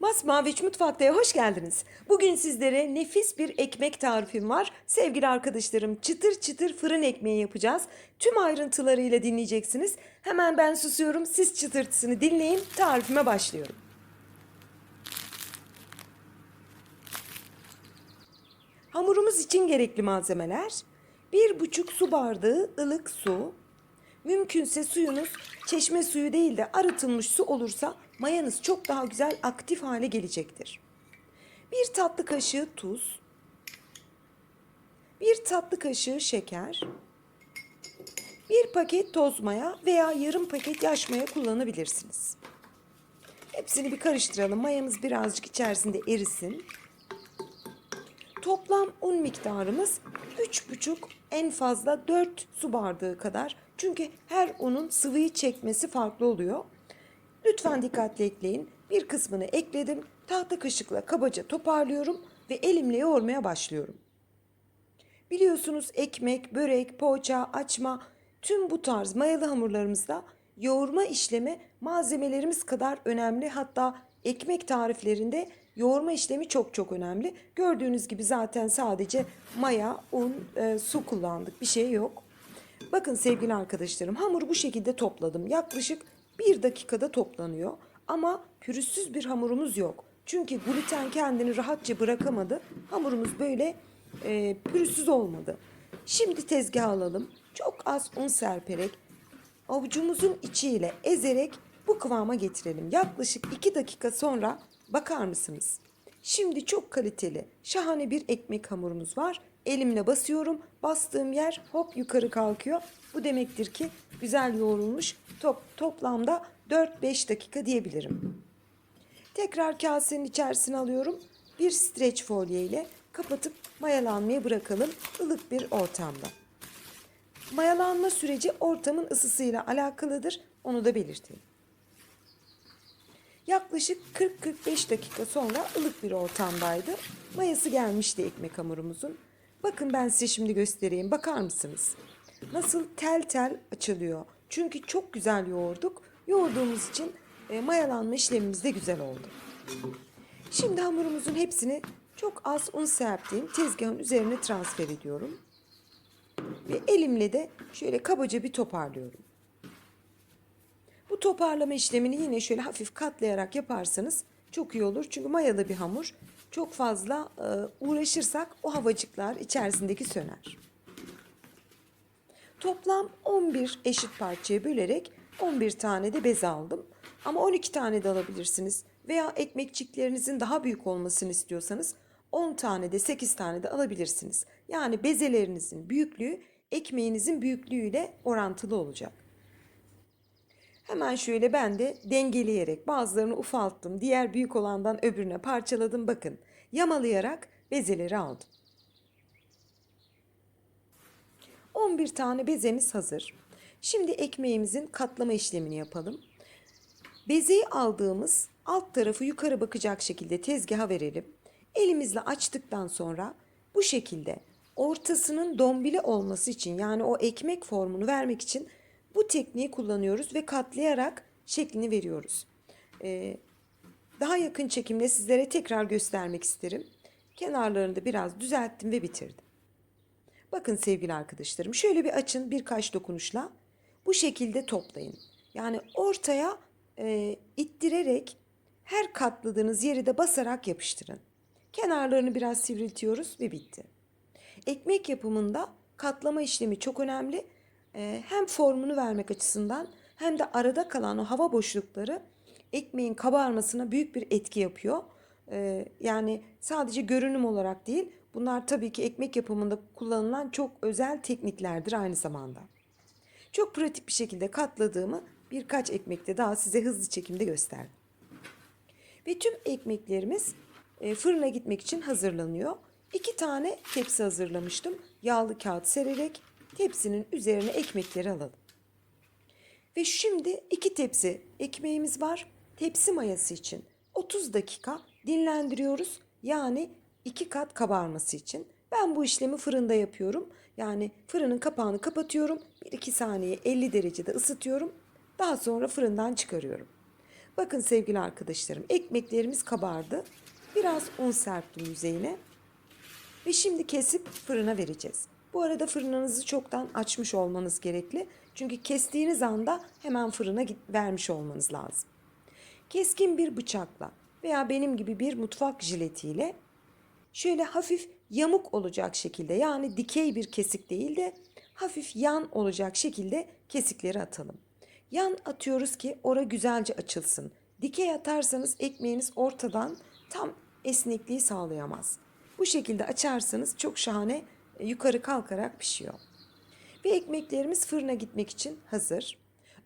Masmaviç Mutfakta'ya hoş geldiniz. Bugün sizlere nefis bir ekmek tarifim var. Sevgili arkadaşlarım çıtır çıtır fırın ekmeği yapacağız. Tüm ayrıntılarıyla dinleyeceksiniz. Hemen ben susuyorum. Siz çıtırtısını dinleyin. Tarifime başlıyorum. Hamurumuz için gerekli malzemeler. Bir buçuk su bardağı ılık su. Mümkünse suyunuz çeşme suyu değil de arıtılmış su olursa mayanız çok daha güzel aktif hale gelecektir. Bir tatlı kaşığı tuz. Bir tatlı kaşığı şeker. Bir paket toz maya veya yarım paket yaş maya kullanabilirsiniz. Hepsini bir karıştıralım. Mayamız birazcık içerisinde erisin. Toplam un miktarımız 3,5 en fazla 4 su bardağı kadar. Çünkü her unun sıvıyı çekmesi farklı oluyor. Lütfen dikkatli ekleyin. Bir kısmını ekledim. Tahta kaşıkla kabaca toparlıyorum ve elimle yoğurmaya başlıyorum. Biliyorsunuz ekmek, börek, poğaça, açma tüm bu tarz mayalı hamurlarımızda yoğurma işlemi malzemelerimiz kadar önemli. Hatta ekmek tariflerinde yoğurma işlemi çok çok önemli. Gördüğünüz gibi zaten sadece maya, un, e, su kullandık. Bir şey yok. Bakın sevgili arkadaşlarım hamuru bu şekilde topladım. Yaklaşık bir dakikada toplanıyor. Ama pürüzsüz bir hamurumuz yok. Çünkü gluten kendini rahatça bırakamadı. Hamurumuz böyle e, pürüzsüz olmadı. Şimdi tezgaha alalım. Çok az un serperek avucumuzun içiyle ezerek bu kıvama getirelim. Yaklaşık 2 dakika sonra bakar mısınız? Şimdi çok kaliteli, şahane bir ekmek hamurumuz var. Elimle basıyorum. Bastığım yer hop yukarı kalkıyor. Bu demektir ki güzel yoğrulmuş. Top, toplamda 4-5 dakika diyebilirim. Tekrar kasenin içerisine alıyorum. Bir streç folye ile kapatıp mayalanmaya bırakalım ılık bir ortamda. Mayalanma süreci ortamın ısısıyla alakalıdır. Onu da belirteyim. Yaklaşık 40-45 dakika sonra ılık bir ortamdaydı. Mayası gelmişti ekmek hamurumuzun. Bakın ben size şimdi göstereyim. Bakar mısınız? Nasıl tel tel açılıyor. Çünkü çok güzel yoğurduk. Yoğurduğumuz için e, mayalanma işlemimiz de güzel oldu. Şimdi hamurumuzun hepsini çok az un serptiğim tezgahın üzerine transfer ediyorum. Ve elimle de şöyle kabaca bir toparlıyorum. Bu toparlama işlemini yine şöyle hafif katlayarak yaparsanız çok iyi olur. Çünkü mayalı bir hamur. Çok fazla e, uğraşırsak o havacıklar içerisindeki söner. Toplam 11 eşit parçaya bölerek 11 tane de bez aldım. Ama 12 tane de alabilirsiniz. Veya ekmekçiklerinizin daha büyük olmasını istiyorsanız 10 tane de 8 tane de alabilirsiniz. Yani bezelerinizin büyüklüğü ekmeğinizin büyüklüğüyle orantılı olacak. Hemen şöyle ben de dengeleyerek bazılarını ufalttım. Diğer büyük olandan öbürüne parçaladım. Bakın yamalayarak bezeleri aldım. 11 tane bezemiz hazır. Şimdi ekmeğimizin katlama işlemini yapalım. Bezeyi aldığımız alt tarafı yukarı bakacak şekilde tezgaha verelim. Elimizle açtıktan sonra bu şekilde ortasının dombili olması için yani o ekmek formunu vermek için bu tekniği kullanıyoruz ve katlayarak şeklini veriyoruz. Ee, daha yakın çekimle sizlere tekrar göstermek isterim. Kenarlarını da biraz düzelttim ve bitirdim. Bakın sevgili arkadaşlarım şöyle bir açın birkaç dokunuşla bu şekilde toplayın. Yani ortaya e, ittirerek her katladığınız yeri de basarak yapıştırın. Kenarlarını biraz sivriltiyoruz ve bitti. Ekmek yapımında katlama işlemi çok önemli. Ee, hem formunu vermek açısından hem de arada kalan o hava boşlukları ekmeğin kabarmasına büyük bir etki yapıyor. Ee, yani sadece görünüm olarak değil, bunlar tabii ki ekmek yapımında kullanılan çok özel tekniklerdir aynı zamanda. Çok pratik bir şekilde katladığımı birkaç ekmekte daha size hızlı çekimde gösterdim. Ve tüm ekmeklerimiz e, fırına gitmek için hazırlanıyor. İki tane tepsi hazırlamıştım. Yağlı kağıt sererek tepsinin üzerine ekmekleri alalım. Ve şimdi iki tepsi ekmeğimiz var. Tepsi mayası için 30 dakika dinlendiriyoruz. Yani iki kat kabarması için. Ben bu işlemi fırında yapıyorum. Yani fırının kapağını kapatıyorum. 1-2 saniye 50 derecede ısıtıyorum. Daha sonra fırından çıkarıyorum. Bakın sevgili arkadaşlarım ekmeklerimiz kabardı. Biraz un serptim yüzeyine. Ve şimdi kesip fırına vereceğiz. Bu arada fırınınızı çoktan açmış olmanız gerekli. Çünkü kestiğiniz anda hemen fırına vermiş olmanız lazım. Keskin bir bıçakla veya benim gibi bir mutfak jiletiyle şöyle hafif yamuk olacak şekilde yani dikey bir kesik değil de hafif yan olacak şekilde kesikleri atalım. Yan atıyoruz ki ora güzelce açılsın. Dikey atarsanız ekmeğiniz ortadan tam esnekliği sağlayamaz. Bu şekilde açarsanız çok şahane e, yukarı kalkarak pişiyor. Ve ekmeklerimiz fırına gitmek için hazır.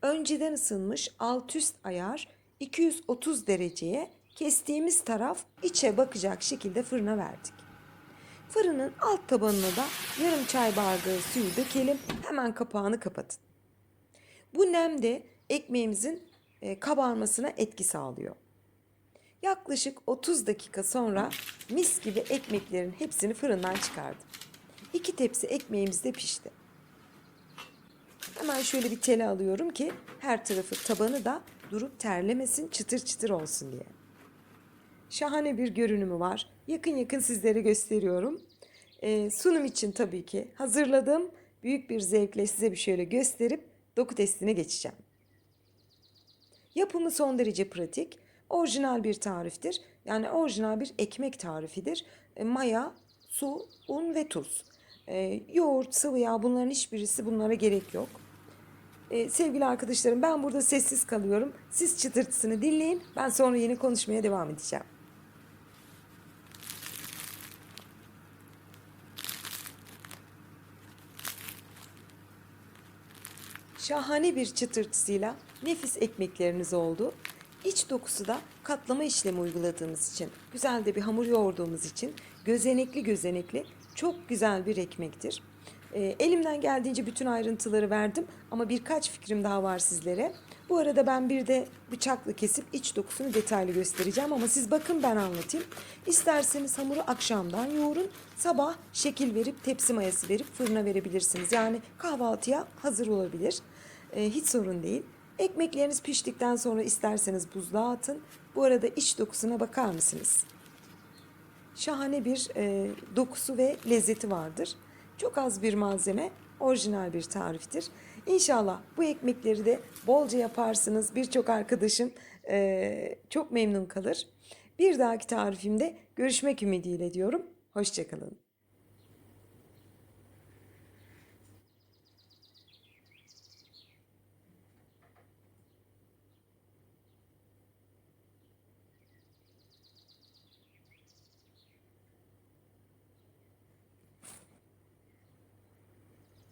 Önceden ısınmış alt üst ayar 230 dereceye kestiğimiz taraf içe bakacak şekilde fırına verdik. Fırının alt tabanına da yarım çay bardağı suyu dökelim. Hemen kapağını kapatın. Bu nem de ekmeğimizin e, kabarmasına etki sağlıyor. Yaklaşık 30 dakika sonra mis gibi ekmeklerin hepsini fırından çıkardım. İki tepsi ekmeğimiz de pişti. Hemen şöyle bir tele alıyorum ki her tarafı tabanı da durup terlemesin, çıtır çıtır olsun diye. Şahane bir görünümü var. Yakın yakın sizlere gösteriyorum. Ee, sunum için tabii ki hazırladım. Büyük bir zevkle size bir şöyle gösterip doku testine geçeceğim. Yapımı son derece pratik. Orijinal bir tariftir. Yani orijinal bir ekmek tarifidir. E, maya, su, un ve tuz. E, yoğurt, sıvı yağ bunların hiçbirisi bunlara gerek yok. E, sevgili arkadaşlarım ben burada sessiz kalıyorum. Siz çıtırtısını dinleyin. Ben sonra yeni konuşmaya devam edeceğim. Şahane bir çıtırtısıyla nefis ekmekleriniz oldu. İç dokusu da katlama işlemi uyguladığımız için, güzel de bir hamur yoğurduğumuz için gözenekli gözenekli çok güzel bir ekmektir. Ee, elimden geldiğince bütün ayrıntıları verdim ama birkaç fikrim daha var sizlere. Bu arada ben bir de bıçakla kesip iç dokusunu detaylı göstereceğim ama siz bakın ben anlatayım. İsterseniz hamuru akşamdan yoğurun, sabah şekil verip tepsi mayası verip fırına verebilirsiniz. Yani kahvaltıya hazır olabilir. Ee, hiç sorun değil. Ekmekleriniz piştikten sonra isterseniz buzluğa atın. Bu arada iç dokusuna bakar mısınız? Şahane bir e, dokusu ve lezzeti vardır. Çok az bir malzeme, orijinal bir tariftir. İnşallah bu ekmekleri de bolca yaparsınız. Birçok arkadaşım e, çok memnun kalır. Bir dahaki tarifimde görüşmek ümidiyle diyorum. Hoşçakalın.